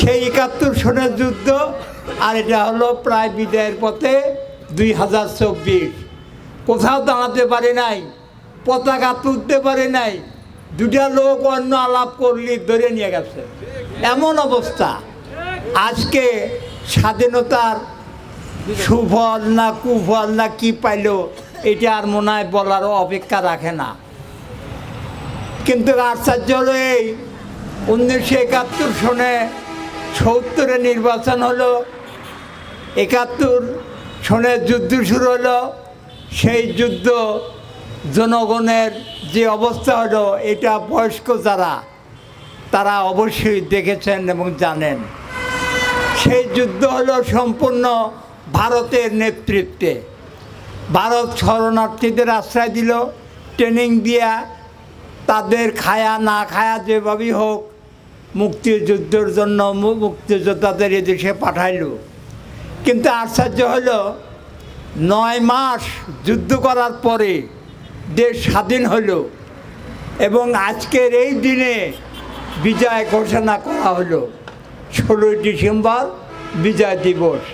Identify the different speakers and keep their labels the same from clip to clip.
Speaker 1: সেই একাত্তর সনের যুদ্ধ, আর এটা হলো প্রায় বিদায়ের পথে দুই হাজার চব্বিশ। কোথাও দাঁড়াতে পারে নাই, পতাকা তুলতে পারে নাই, দুটা লোক অন্য আলাপ করলি ধরে নিয়ে গেছে। এমন অবস্থা। আজকে স্বাধীনতার সুফল না কুফল না কি পাইল, এটা আর মনে হয় বলার অপেক্ষা রাখে না। কিন্তু আশ্চর্য হলো এই, উনিশশো একাত্তর সনে সত্তরে নির্বাচন হলো, একাত্তর সনের যুদ্ধ শুরু হলো, সেই যুদ্ধ জনগণের যে অবস্থা হলো, এটা বয়স্ক যারা, তারা অবশ্যই দেখেছেন এবং জানেন। সেই যুদ্ধ হলো সম্পূর্ণ ভারতের নেতৃত্বে। ভারত শরণার্থীদের আশ্রয় দিল, ট্রেনিং দিয়া তাদের খায়া না খায়া যেভাবেই হোক মুক্তিযুদ্ধের জন্য মুক্তিযোদ্ধাদের এদেশে পাঠাইল। কিন্তু আশ্চর্য হলো, নয় মাস যুদ্ধ করার পরে দেশ স্বাধীন হলো এবং আজকের এই দিনে বিজয় ঘোষণা করা হলো। ষোলোই ডিসেম্বর বিজয় দিবস।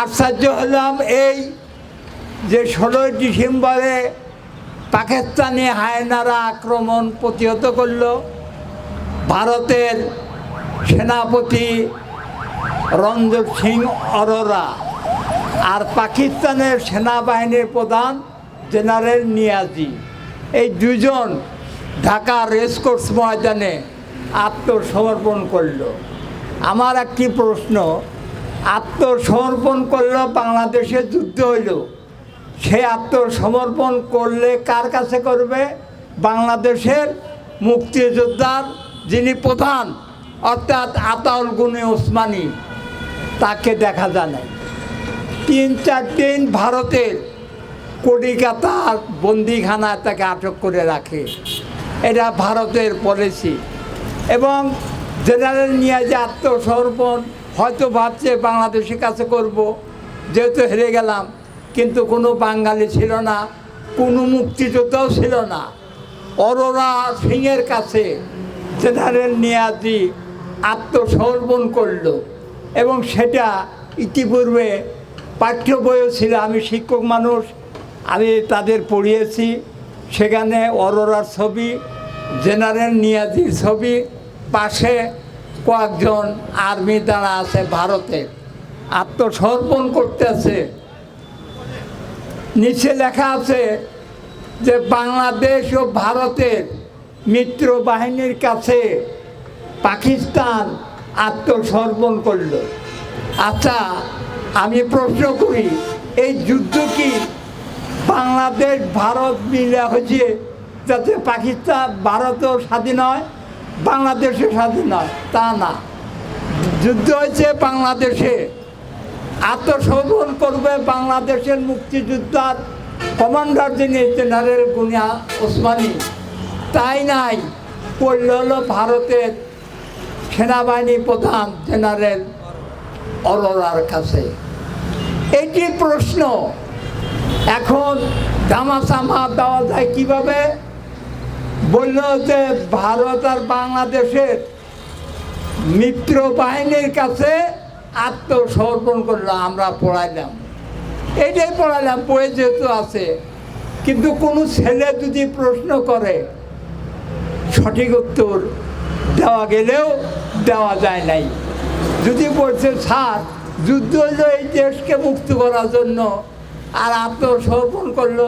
Speaker 1: আশ্চর্য হলাম এই যে ষোলোই ডিসেম্বরে পাকিস্তানি হায়নারা আক্রমণ প্রতিহত করল। ভারতের সেনাপতি রঞ্জিত সিং অরোরা আর পাকিস্তানের সেনাবাহিনীর প্রধান জেনারেল নিয়াজি। এই দুজন ঢাকা রেসকোর্স ময়দানে আত্মসমর্পণ করল। আমার একটি প্রশ্ন, আত্মসমর্পণ করল বাংলাদেশে যুদ্ধ হইল? সে আত্মসমর্পণ করলে কার কাছে করবে? বাংলাদেশের মুক্তিযোদ্ধার যিনি প্রধান, অর্থাৎ আতাউল গুনে ওসমানী, তাকে দেখা যায় নাই। তিন চার দিন ভারতের কলিকাতার বন্দিখানায় তাকে আটক করে রাখে। এটা ভারতের পলিসি। এবং জেনারেল নিয়ে যে আত্মসমর্পণ, হয়তো ভাবছে বাংলাদেশের কাছে করব, যেহেতু হেরে গেলাম, কিন্তু কোনো বাঙালি ছিল না, কোনো মুক্তিযোদ্ধাও ছিল না। অরোরা সিংয়ের কাছে জেনারেল নিয়াজি আত্মসমর্পণ করল এবং সেটা ইতিপূর্বে পাঠ্য বইও ছিল। আমি শিক্ষক মানুষ, আমি তাদের পড়িয়েছি। সেখানে অরোরার ছবি, জেনারেল নিয়াজির ছবি, পাশে কয়েকজন আর্মি দ্বারা আছে ভারতে। আত্মসমর্পণ করতেছে নিচে লেখা আছে যে বাংলাদেশ ও ভারতের মিত্র বাহিনীর কাছে পাকিস্তান আত্মসমর্পণ করল। আচ্ছা আমি প্রশ্ন করি, এই যুদ্ধ কি বাংলাদেশ, ভারত মিলে হয়েছে যাতে পাকিস্তান ভারতও স্বাধীন হয়, বাংলাদেশও স্বাধীন হয়? তা না। যুদ্ধ হয়েছে বাংলাদেশে। আত্মসমর্পণ করবে বাংলাদেশের মুক্তিযোদ্ধার কমান্ডার যিনি জেনারেল গুনিয়া ওসমানী। তাই নাই। করল হলো ভারতের সেনাবাহিনী প্রধান জেনারেল অরোরার কাছে। এটি প্রশ্ন। এখন দামাসামা দেওয়া যায় কীভাবে? বলল যে ভারত আর বাংলাদেশের মিত্র বাহিনীর কাছে আত্মসমর্পণ করল, আমরা পড়াইলাম। এটাই পড়াইলাম, বইয়ে যেহেতু আছে। কিন্তু কোনো ছেলে যদি প্রশ্ন করে সঠিক উত্তর দেওয়া গেলেও দেওয়া যায় নাই। যদি বলছে, স্যার, যুদ্ধ হলো এই দেশকে মুক্ত করার জন্য। আর আত্মসমর্পণ করল,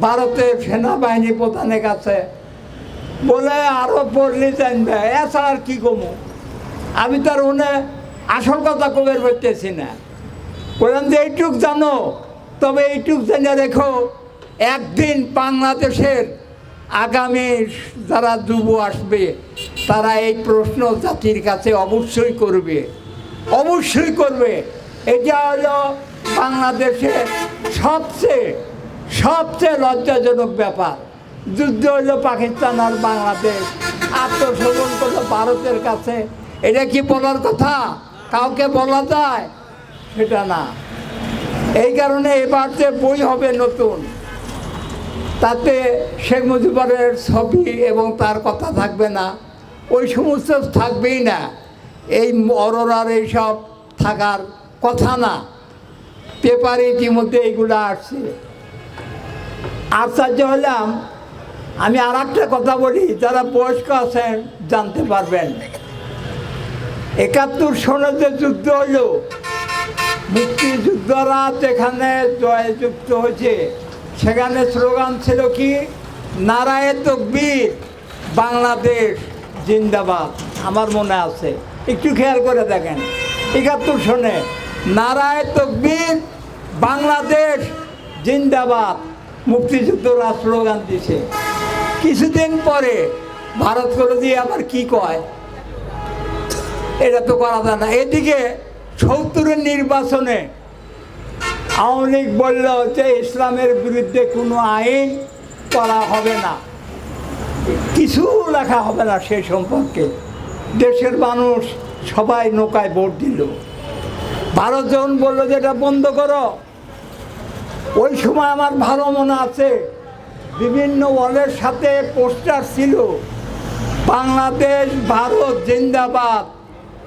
Speaker 1: ভারতের সেনাবাহিনী প্রধানের কাছে। বলে আরও পড়লে জানবে এছাড়া আর কী কমু? আমি তার উনি আসল কথা কবের করতেছি না। বললাম যে এইটুক জানো, তবে এইটুক জেনে রেখো, একদিন বাংলাদেশের আগামী যারা যুব আসবে, তারা এই প্রশ্ন জাতির কাছে অবশ্যই করবে। অবশ্যই করবে। এটা হলো বাংলাদেশে সবচেয়ে সবচেয়ে লজ্জাজনক ব্যাপার। যুদ্ধ হলো পাকিস্তান আর বাংলাদেশ। আত্মসমর্পণ করল ভারতের কাছে। এটা কি বলার কথা? কাউকে বলা যায়? সেটা না। এই কারণে এবার যে বই হবে নতুন তাতে শেখ মুজিবুরের ছবি এবং তার কথা থাকবে না। ওই সমস্ত থাকবেই না। এই অরোরার এইসব থাকার কথা না। পেপারে ইতিমধ্যে এইগুলো আসছে। আশ্চর্য হলাম, আমি আর একটা কথা বলি, যারা বয়স্ক আছেন জানতে পারবেন। একাত্তর সনে যে যুদ্ধ হলো, মুক্তিযুদ্ধরা যেখানে জয়যুক্ত হয়েছে সেখানে স্লোগান ছিল কি? নারায় তকবীর, বাংলাদেশ জিন্দাবাদ। আমার মনে আছে। একটু খেয়াল করে দেখেন। একাত্তর শোনে নারায় তকবীর, বাংলাদেশ জিন্দাবাদ। মুক্তিযুদ্ধরা স্লোগান দিছে। কিছুদিন পরে ভারত করে দিয়ে আবার কি কয়? এটা তো করা যায় না। এদিকে সত্তরের নির্বাচনে আওয়ামী লীগ বলল যে ইসলামের বিরুদ্ধে কোনো আইন করা হবে না। কিছু লেখা হবে না সে সম্পর্কে। দেশের মানুষ সবাই নৌকায় ভোট দিল। ভারত যখন বলল যে এটা বন্ধ করো। ওই সময় আমার ভালো মনে আছে, বিভিন্ন ওয়ালের সাথে পোস্টার ছিল, বাংলাদেশ, ভারত, জিন্দাবাদ,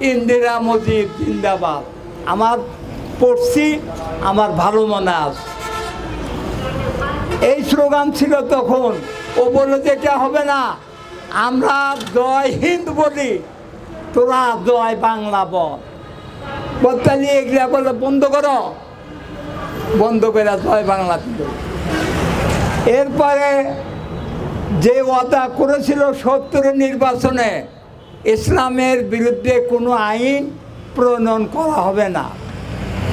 Speaker 1: ইন্দিরা মজিদ জিন্দাবাদ। আমার পড়ছি, আমার ভালো মনে আছে। এই স্লোগান ছিল তখন। ও বলল যে, এটা হবে না, আমরা জয় হিন্দ বলি, তোরা জয় বাংলা বল। বত্তালি এগুলা বলে বন্ধ করো। বন্ধ করে জয় বাংলা দিল। এরপরে যে ওয়াদা করেছিল সত্তরের নির্বাচনে, ইসলামের বিরুদ্ধে কোনো আইন প্রণয়ন করা হবে না।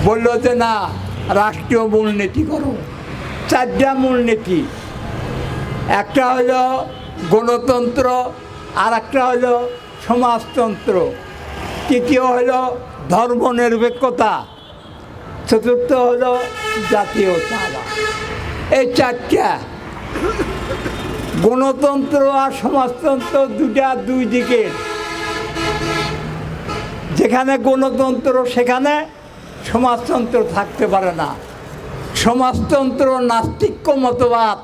Speaker 1: বলল যে না, রাষ্ট্রীয় মূলনীতি করো। চারটা মূলনীতি। একটা হলো গণতন্ত্র আর একটা হলো সমাজতন্ত্র। তৃতীয় হলো ধর্মনিরপেক্ষতা চতুর্থ হলো জাতীয়তাবাদ। এই চারটা। গণতন্ত্র আর সমাজতন্ত্র দুটা দুই দিকের। যেখানে গণতন্ত্র, সেখানে সমাজতন্ত্র থাকতে পারে না। সমাজতন্ত্র নাস্তিক্য মতবাদ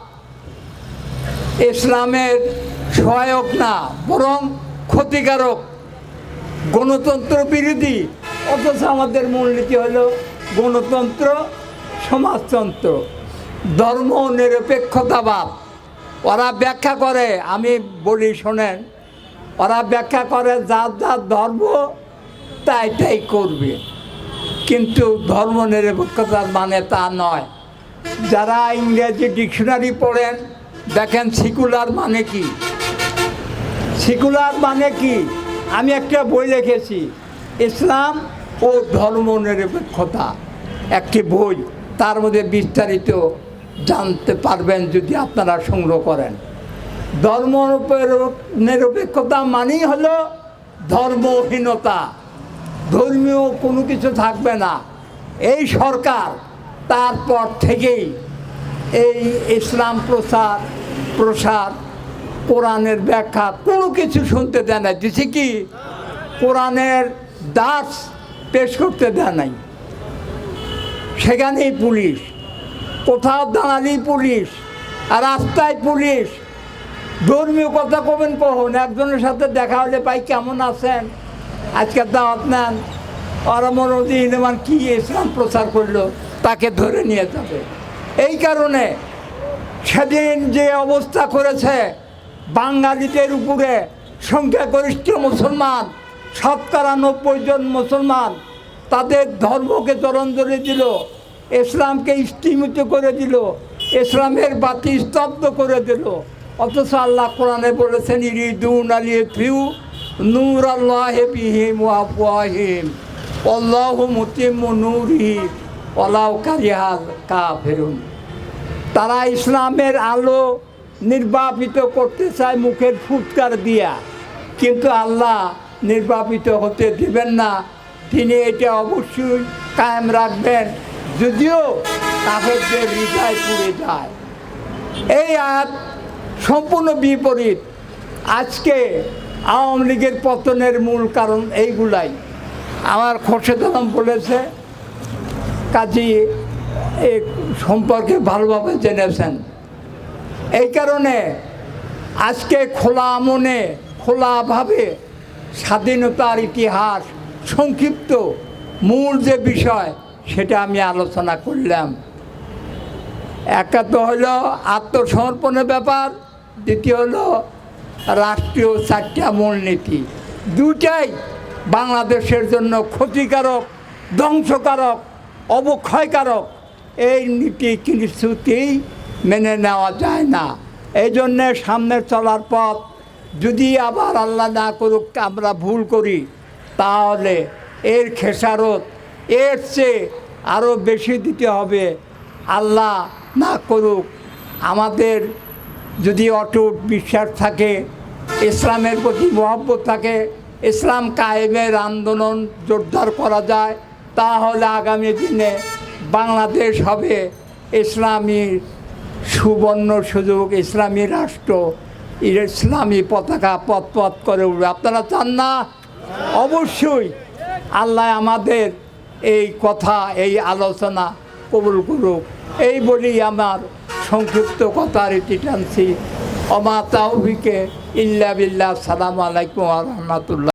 Speaker 1: ইসলামের সহায়ক না, বরং ক্ষতিকারক। গণতন্ত্র বিরোধী, অথচ আমাদের মূলনীতি হলো গণতন্ত্র, সমাজতন্ত্র। ধর্ম নিরপেক্ষতাবাদ। ওরা ব্যাখ্যা করে, আমি বলি শোনেন, ওরা ব্যাখ্যা করে, যার যার ধর্ম, তাই তাই করবে। কিন্তু ধর্ম নিরপেক্ষতার মানে তা নয়। যারা ইংরেজি ডিকশনারি পড়েন, দেখেন সিকুলার মানে কি? সিকুলার মানে কি? আমি একটা বই লিখেছি, ইসলাম ও ধর্ম নিরপেক্ষতা। একটি বই, তার মধ্যে বিস্তারিত জানতে পারবেন যদি আপনারা সংগ্রহ করেন। ধর্ম নিরপেক্ষতা মানেই হলো ধর্মহীনতা। ধর্মীয় কোনো কিছু থাকবে না। এই সরকার তারপর থেকেই এই ইসলাম প্রচার প্রসার, কোরআনের ব্যাখ্যা কোনো কিছু শুনতে দেয় না দিছে কি? কোরআনের দাস পেশ করতে দেয় নাই। সেখানেই পুলিশ, কোথাও দাঁড়ালি পুলিশ আর রাস্তায় পুলিশ। ধর্মীয় কথা কবেন কখন? একজনের সাথে দেখা হলে ভাই কেমন আছেন? আজকে দাওয়াত নেন। অরমরদি ইনমান কি ইসলাম প্রচার করল, তাকে ধরে নিয়ে যাবে। এই কারণে সেদিন যে অবস্থা করেছে, বাঙালিদের উপরে সংখ্যাগরিষ্ঠ মুসলমান, শতকরা নব্বই জন মুসলমান, তাদের ধর্মকে জলাঞ্জলি দিল, ইসলামকে স্তিমিত করে দিল, ইসলামের বাতি স্তব্ধ করে দিল। অথচ আল্লাহ কোরআনে বলেছেন, ইরিদুন আলিয়ে ফিউ নূর আল্লাহ বিহিম ওয়াহিম অল্লাহ মুতিম নূরহি অলাউ কারিহাল কা ফেরুন তারা ইসলামের আলো নির্বাপিত করতে চায় মুখের ফুৎকার দিয়া। কিন্তু আল্লাহ নির্বাপিত হতে দিবেন না। তিনি এটা অবশ্যই কায়েম রাখবেন। যদিও কাফেরদের হৃদয় পুড়ে যায়। এই আয়াত সম্পূর্ণ বিপরীত। আজকে আওয়ামী লীগের পতনের মূল কারণ এইগুলাই। আমার খোরশেদ আলম বলেছে, কাজী এ সম্পর্কে ভালোভাবে জেনেছেন। এই কারণে আজকে খোলা মনে, খোলাভাবে স্বাধীনতার ইতিহাস, সংক্ষিপ্ত মূল যে বিষয়, সেটা আমি আলোচনা করলাম। একটা তো হলো আত্মসমর্পণের ব্যাপার, দ্বিতীয় হলো রাষ্ট্রীয় চারটা মূলনীতি। দুটাই বাংলাদেশের জন্য ক্ষতিকারক, ধ্বংসকারক, অবক্ষয়কারক। এই নীতি কিছুতেই মেনে নেওয়া যায় না। এই জন্যে সামনে চলার পথ, যদি আবার আল্লাহ না করুক, আমরা ভুল করি, তাহলে এর খেসারত, এর চেয়ে আরও বেশি দিতে হবে। আল্লাহ না করুক, আমাদের যদি অটুট বিশ্বাস থাকে ইসলামের প্রতি মহব্বত থাকে, ইসলাম কায়েমের আন্দোলন জোরদার করা যায়, তাহলে আগামী দিনে বাংলাদেশ হবে ইসলামী সুবর্ণ সুযোগ, ইসলামী রাষ্ট্র, ইসলামী পতাকা পথ পথ করে উঠবে। আপনারা চান না? অবশ্যই। আল্লাহ আমাদের এই কথা, এই আলোচনা কবুল করুক। এই বলি আমার সংক্ষিপ্ত কথা রীতি টানছি। অমা তাওফিকে ইল্লা বিল্লাহ সালাম আলাইকুম রহমতুল্লাহ।